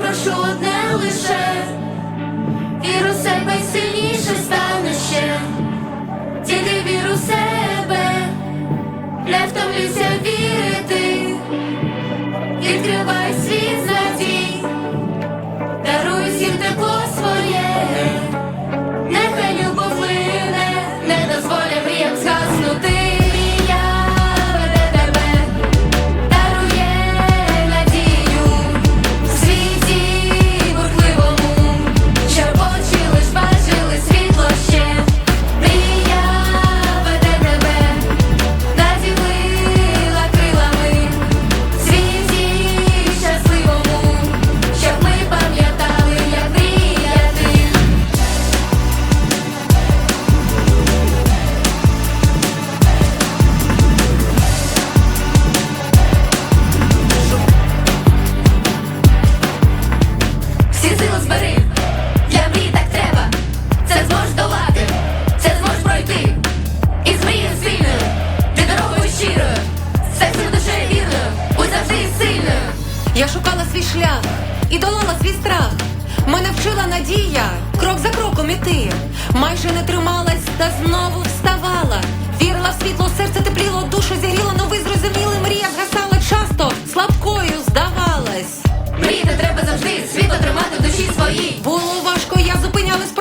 Прошу одне лише, віру себе сильніше стане ще, тільки віру себе, не втомлюйся вірити, відкривай Мене надія, крок за кроком іти. Майже не трималась, та знову вставала. Вірила в світло, серце тепліло, душу зігріло, новий зрозуміли, мрія згасала часто, слабкою здавалась. Мріяти треба завжди, світло тримати в душі своїй. Було важко, я зупинилась.